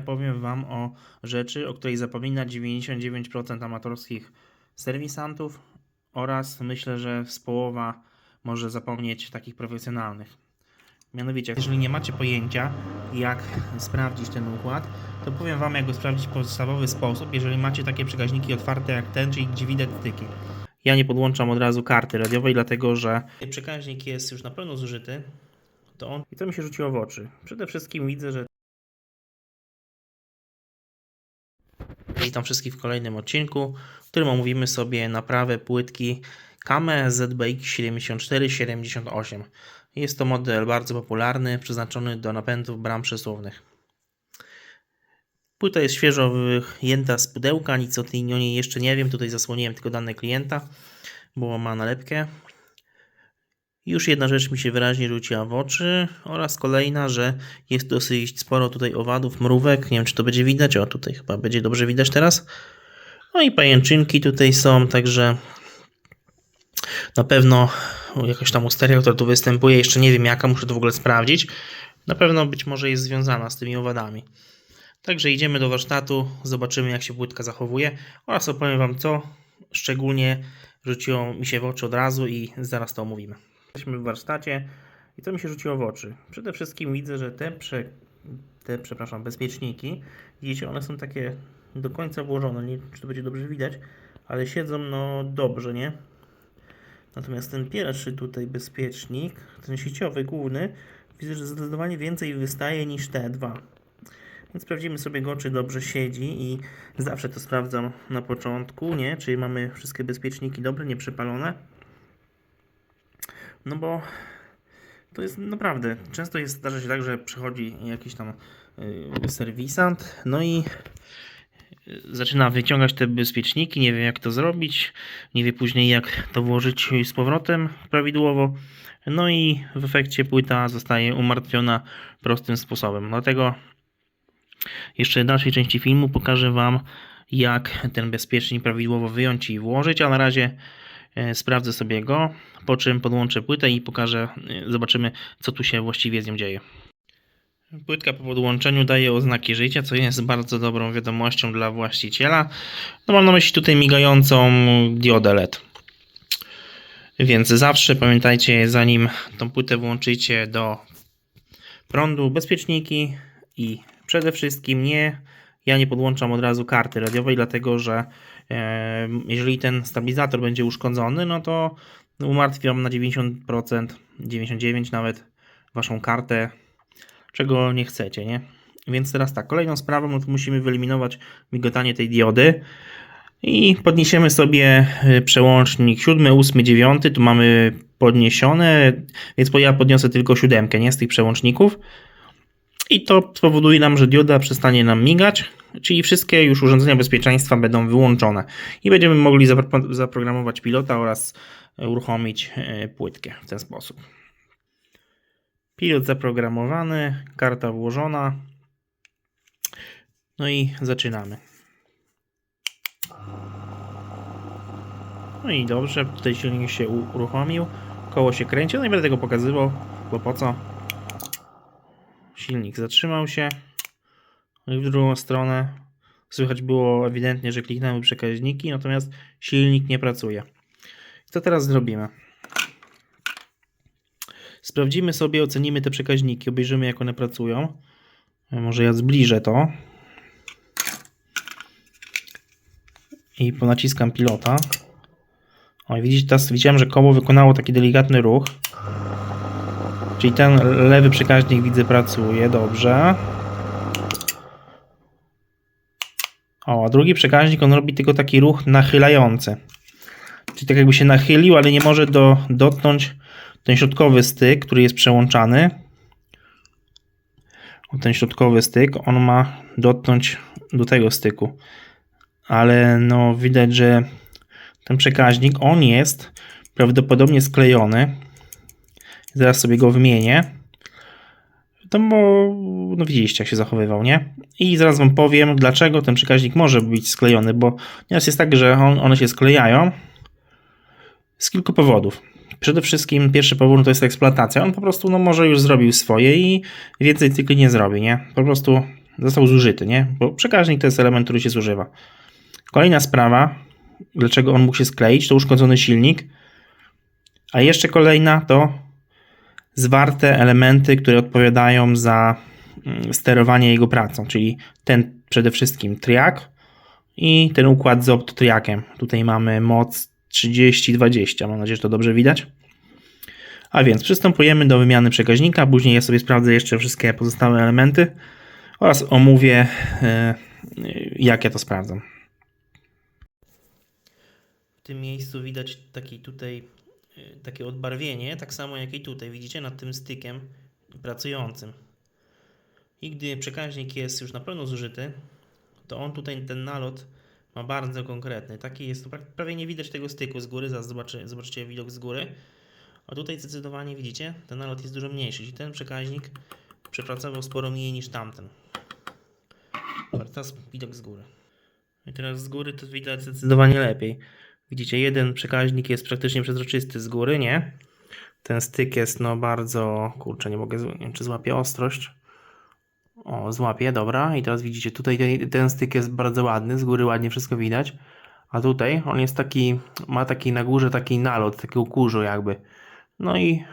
Powiem Wam o rzeczy, o której zapomina 99% amatorskich serwisantów oraz myślę, że z połowa może zapomnieć takich profesjonalnych. Mianowicie, jeżeli nie macie pojęcia, jak sprawdzić ten układ, to powiem Wam, jak go sprawdzić w podstawowy sposób, jeżeli macie takie przekaźniki otwarte jak ten, czyli gdzie widać. Ja nie podłączam od razu karty radiowej, dlatego że przekaźnik jest już na pełno zużyty. To on i to mi się rzuciło w oczy. Przede wszystkim widzę, że Witam wszystkich w kolejnym odcinku, w którym omówimy sobie naprawę płytki Kame ZBX 7478. Jest to model bardzo popularny, przeznaczony do napędów bram przesuwnych. Płyta jest świeżo wyjęta z pudełka, nic o tej niej jeszcze nie wiem, tutaj zasłoniłem tylko dane klienta, bo ma nalepkę. Już jedna rzecz mi się wyraźnie rzuciła w oczy oraz kolejna, że jest dosyć sporo tutaj owadów, mrówek. Nie wiem, czy to będzie widać. O, tutaj chyba będzie dobrze widać teraz. No i pajęczynki tutaj są, także na pewno jakaś tam usteria, która tu występuje. Jeszcze nie wiem jaka, muszę to w ogóle sprawdzić. Na pewno być może jest związana z tymi owadami. Także idziemy do warsztatu, zobaczymy jak się płytka zachowuje oraz opowiem Wam co szczególnie rzuciło mi się w oczy od razu i zaraz to omówimy. Jesteśmy w warsztacie i co mi się rzuciło w oczy? Przede wszystkim widzę, że te, prze, te przepraszam, bezpieczniki, widzicie, one są takie do końca włożone, nie wiem, czy to będzie dobrze widać, ale siedzą no dobrze, nie? Natomiast ten pierwszy tutaj bezpiecznik, ten sieciowy główny, widzę, że zdecydowanie więcej wystaje niż te dwa. Więc sprawdzimy sobie go, czy dobrze siedzi i zawsze to sprawdzam na początku, nie? Czy mamy wszystkie bezpieczniki dobre, nieprzepalone. No bo to jest naprawdę, często jest, zdarza się tak, że przychodzi jakiś tam y, serwisant, no i y, zaczyna wyciągać te bezpieczniki, nie wie jak to zrobić, nie wie później jak to włożyć z powrotem prawidłowo, no i w efekcie płyta zostaje umartwiona prostym sposobem. Dlatego jeszcze w dalszej części filmu pokażę Wam jak ten bezpiecznik prawidłowo wyjąć i włożyć, a na razie sprawdzę sobie go, po czym podłączę płytę i pokażę, e, zobaczymy co tu się właściwie z nią dzieje. Płytka po podłączeniu daje oznaki życia, co jest bardzo dobrą wiadomością dla właściciela. No mam na myśli tutaj migającą diodę LED. Więc zawsze pamiętajcie, zanim tą płytę włączycie do prądu, bezpieczniki i przede wszystkim nie, ja nie podłączam od razu karty radiowej, dlatego że e, jeżeli ten stabilizator będzie uszkodzony, no to umartwiam na 90%, 99% nawet waszą kartę, czego nie chcecie, nie? Więc teraz tak, kolejną sprawą no to musimy wyeliminować migotanie tej diody i podniesiemy sobie y, przełącznik 7, 8, 9, tu mamy podniesione, więc ja podniosę tylko siódemkę, nie z tych przełączników. I to spowoduje nam, że dioda przestanie nam migać, czyli wszystkie już urządzenia bezpieczeństwa będą wyłączone. I będziemy mogli zapro- zaprogramować pilota oraz uruchomić e, płytkę w ten sposób. Pilot zaprogramowany, karta włożona. No i zaczynamy. No i dobrze, tutaj silnik się uruchomił, koło się kręci, no i będę tego pokazywał, bo po co? Silnik zatrzymał się. No i w drugą stronę słychać było ewidentnie, że kliknęły przekaźniki, natomiast silnik nie pracuje. Co teraz zrobimy? Sprawdzimy sobie, ocenimy te przekaźniki, obejrzymy jak one pracują. Może ja zbliżę to. I ponaciskam pilota. O, widzicie, teraz widziałem, że koło wykonało taki delikatny ruch. Czyli ten lewy przekaźnik widzę pracuje dobrze. O, a drugi przekaźnik on robi tylko taki ruch nachylający. Czyli tak jakby się nachylił, ale nie może do, dotknąć ten środkowy styk, który jest przełączany. Ten środkowy styk, on ma dotknąć do tego styku. Ale no widać, że ten przekaźnik, on jest prawdopodobnie sklejony. Zaraz sobie go wymienię. To bo, no widzieliście jak się zachowywał, nie? I zaraz wam powiem, dlaczego ten przekaźnik może być sklejony, bo nieraz jest tak, że on, one się sklejają z kilku powodów. Przede wszystkim pierwszy powód to jest eksploatacja. On po prostu no, może już zrobił swoje i więcej cykli nie zrobi, nie? Po prostu został zużyty, nie? Bo przekaźnik to jest element, który się zużywa. Kolejna sprawa, dlaczego on mógł się skleić, to uszkodzony silnik. A jeszcze kolejna to zwarte elementy, które odpowiadają za mm, sterowanie jego pracą, czyli ten przede wszystkim triak i ten układ z optotriakiem. Tutaj mamy moc 30-20, mam nadzieję, że to dobrze widać. A więc przystępujemy do wymiany przekaźnika, później ja sobie sprawdzę jeszcze wszystkie pozostałe elementy oraz omówię e, jak ja to sprawdzam. W tym miejscu widać taki tutaj takie odbarwienie, tak samo jak i tutaj, widzicie, nad tym stykiem pracującym. I gdy przekaźnik jest już na pełno zużyty, to on tutaj ten nalot ma bardzo konkretny. Taki jest, prawie nie widać tego styku z góry, zaraz zobaczy, zobaczycie widok z góry. A tutaj zdecydowanie widzicie, ten nalot jest dużo mniejszy, czyli ten przekaźnik przepracował sporo mniej niż tamten. Teraz widok z góry. I teraz z góry to widać zdecydowanie lepiej. Widzicie, jeden przekaźnik jest praktycznie przezroczysty z góry, nie? Ten styk jest no bardzo, kurczę, nie mogę, nie wiem czy złapię ostrość. O, złapię, dobra. I teraz widzicie, tutaj ten- ten styk jest bardzo ładny, z góry ładnie wszystko widać. A tutaj on jest taki, ma taki na górze taki nalot, takiego kurzu jakby. No i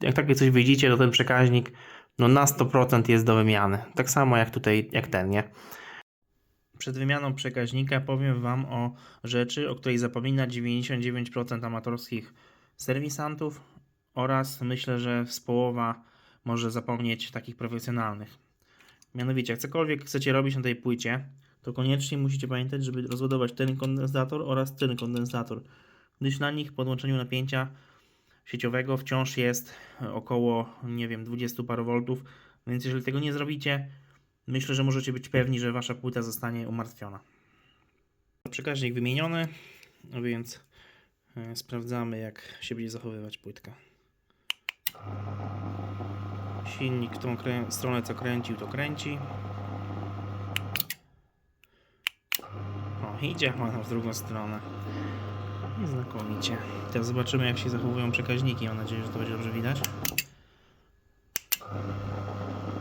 jak takie coś widzicie, to ten przekaźnik no na 100% jest do wymiany. Tak samo jak tutaj, jak ten, nie? Przed wymianą przekaźnika powiem Wam o rzeczy, o której zapomina 99% amatorskich serwisantów oraz myślę, że z połowa może zapomnieć takich profesjonalnych. Mianowicie, jak cokolwiek chcecie robić na tej płycie, to koniecznie musicie pamiętać, żeby rozładować ten kondensator oraz ten kondensator, gdyż na nich po podłączeniu napięcia sieciowego wciąż jest około, nie wiem, 20 parowoltów, więc jeżeli tego nie zrobicie, myślę, że możecie być pewni, że wasza płyta zostanie umartwiona. Przekaźnik wymieniony, a więc e, sprawdzamy jak się będzie zachowywać płytka. Silnik w tą stronę co kręcił, to kręci. O, idzie ona w drugą stronę. Znakomicie. Teraz zobaczymy jak się zachowują przekaźniki. Mam nadzieję, że to będzie dobrze widać.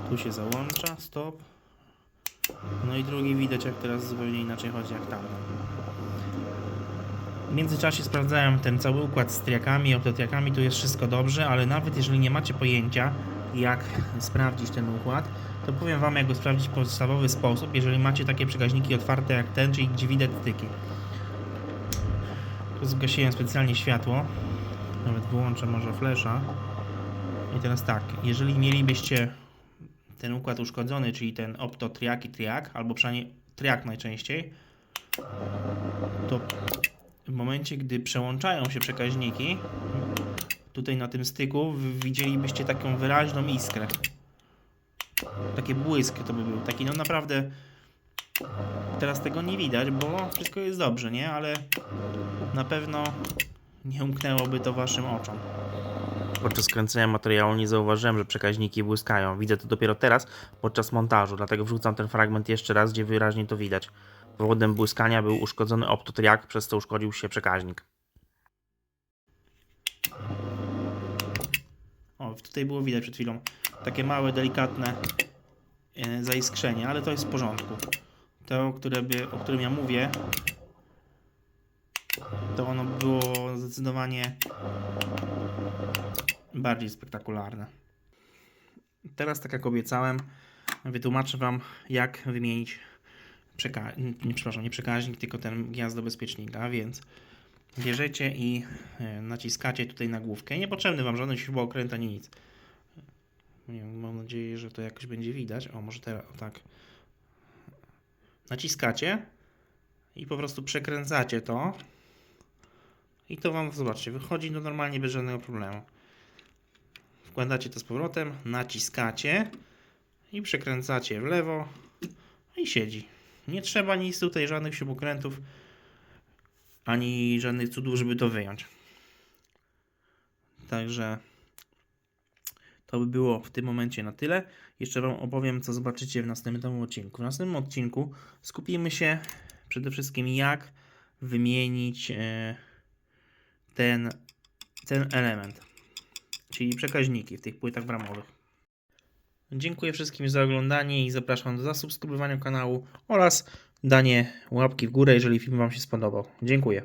Tu się załącza, stop. No i drugi widać jak teraz zupełnie inaczej chodzi jak tamten. W międzyczasie sprawdzałem ten cały układ z triakami, optotriakami, tu jest wszystko dobrze, ale nawet jeżeli nie macie pojęcia jak sprawdzić ten układ, to powiem Wam jak go sprawdzić w podstawowy sposób, jeżeli macie takie przekaźniki otwarte jak ten, czyli gdzie widać styki. Tu zgasiłem specjalnie światło, nawet wyłączę może flasha. I teraz tak, jeżeli mielibyście ten układ uszkodzony, czyli ten opto triak i triak, albo przynajmniej triak najczęściej, to w momencie, gdy przełączają się przekaźniki, tutaj na tym styku, widzielibyście taką wyraźną iskrę. Taki błysk to by był, taki no naprawdę teraz tego nie widać, bo wszystko jest dobrze, nie? Ale na pewno nie umknęłoby to waszym oczom. Podczas kręcenia materiału nie zauważyłem, że przekaźniki błyskają. Widzę to dopiero teraz, podczas montażu, dlatego wrzucam ten fragment jeszcze raz, gdzie wyraźnie to widać. Powodem błyskania był uszkodzony optotriak, przez co uszkodził się przekaźnik. O, tutaj było widać przed chwilą takie małe, delikatne e, zaiskrzenie, ale to jest w porządku. To, które by, o którym ja mówię, to ono było zdecydowanie bardziej spektakularne. Teraz, tak jak obiecałem, wytłumaczę Wam, jak wymienić przeka- nie, przepraszam, nie przekaźnik, tylko ten gniazdo bezpiecznika, więc bierzecie i e, naciskacie tutaj na główkę. Niepotrzebny Wam żaden śrubokręt ani nic. Nie mam nadzieję, że to jakoś będzie widać. O, może teraz, o tak. Naciskacie i po prostu przekręcacie to. I to Wam, zobaczcie, wychodzi no normalnie bez żadnego problemu. Wkładacie to z powrotem, naciskacie i przekręcacie w lewo i siedzi. Nie trzeba nic tutaj, żadnych śrubokrętów, ani żadnych cudów, żeby to wyjąć. Także to by było w tym momencie na tyle. Jeszcze Wam opowiem, co zobaczycie w następnym odcinku. W następnym odcinku skupimy się przede wszystkim, jak wymienić e, ten, ten element, czyli przekaźniki w tych płytach bramowych. Dziękuję wszystkim za oglądanie i zapraszam do zasubskrybowania kanału oraz danie łapki w górę, jeżeli film Wam się spodobał. Dziękuję.